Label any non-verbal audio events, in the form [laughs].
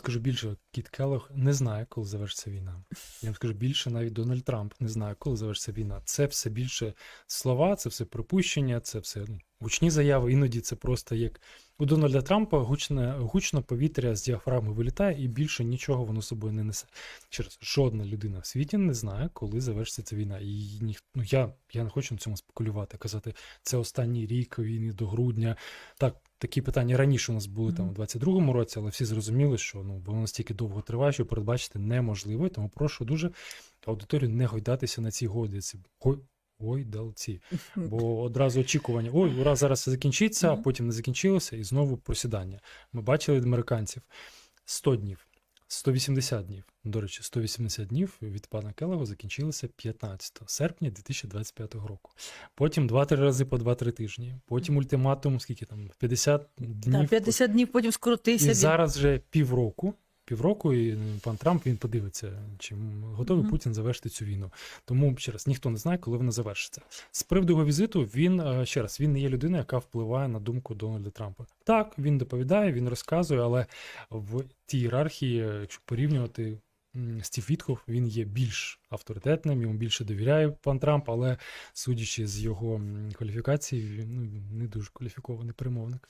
скажу більше, Кіт Келлог не знає, коли завершиться війна. Я вам скажу більше, навіть Дональд Трамп не знає, коли завершиться війна. Це все більше слова, це все припущення, це все ну, гучні заяви. Іноді це просто як у Дональда Трампа гучне, гучно повітря з діафрагми вилітає, і більше нічого воно собою не несе. Ще раз, жодна людина в світі не знає, коли завершиться ця війна. І ніх, ну, я, я не хочу на цьому спекулювати, казати, це останній рік війни до грудня. Так, такі питання раніше у нас були там у 22-му році, але всі зрозуміли, що ну воно настільки довго триває, що передбачити неможливо. Тому прошу дуже аудиторію не гойдатися на цій гойдиці. Гой... Гойдалці. Бо [laughs] одразу очікування: ой, ура, зараз це закінчиться, а потім не закінчилося, і знову просідання. Ми бачили від американців 100 днів, 180 днів. До речі, 180 днів від пана Келлога закінчилися 15 серпня 2025 року. Потім 2-3 рази по 2-3 тижні. Потім ультиматум, скільки там 50 днів. Та, 50 днів потім скрутився. І зараз вже півроку. Півроку, і пан Трамп він подивиться, чи готовий Мгм. Путін завершити цю війну. Тому ще раз ніхто не знає, коли вона завершиться. З приводу його візиту, він е, ще раз він не є людина, яка впливає на думку Дональда Трампа. Так, він доповідає, він розказує, але в тій ієрархії, якщо порівнювати. Стів Вітхов, він є більш авторитетним, йому більше довіряє пан Трамп, але судячи з його кваліфікації, він ну, не дуже кваліфікований перемовник.